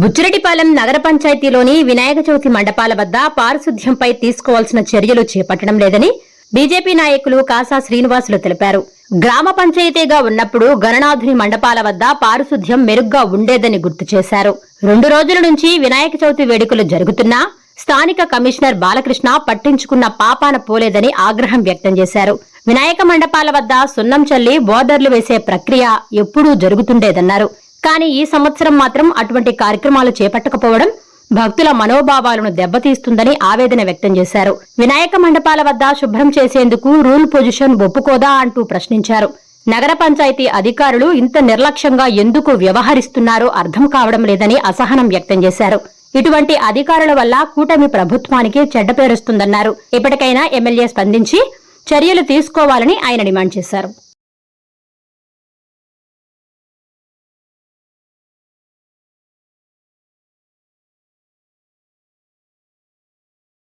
బుచ్చిరెడ్డిపాలెం నగర పంచాయతీలోని వినాయక చవితి మండపాల వద్ద పారిశుద్ధ్యంపై తీసుకోవాల్సిన చర్యలు చేపట్టడం లేదని బీజేపీ నాయకులు కాసా శ్రీనివాసులు తెలిపారు. గ్రామ పంచాయతీగా ఉన్నప్పుడు గణనాథుని మండపాల వద్ద పారిశుద్ధ్యం మెరుగ్గా ఉండేదని గుర్తు చేశారు. రెండు రోజుల నుంచి వినాయక చవితి వేడుకలు జరుగుతున్నా స్థానిక కమిషనర్ బాలకృష్ణ పట్టించుకున్న పాపాన పోలేదని ఆగ్రహం వ్యక్తం చేశారు. వినాయక మండపాల వద్ద సున్నం చల్లి బోర్డర్లు వేసే ప్రక్రియ ఎప్పుడూ జరుగుతుండేదన్నారు. కానీ ఈ సంవత్సరం మాత్రం అటువంటి కార్యక్రమాలు చేపట్టకపోవడం భక్తుల మనోభావాలను దెబ్బతీస్తుందని ఆవేదన వ్యక్తం చేశారు. వినాయక మండపాల వద్ద శుభ్రం చేసేందుకు రూల్ పొజిషన్ ఒప్పుకోదా అంటూ ప్రశ్నించారు. నగర పంచాయతీ అధికారులు ఇంత నిర్లక్ష్యంగా ఎందుకు వ్యవహరిస్తున్నారో అర్థం కావడం లేదని అసహనం వ్యక్తం చేశారు. ఇటువంటి అధికారుల వల్ల కూటమి ప్రభుత్వానికి చెడ్డ పేరుస్తుందన్నారు. ఇప్పటికైనా ఎమ్మెల్యే స్పందించి చర్యలు తీసుకోవాలని ఆయన డిమాండ్ చేశారు.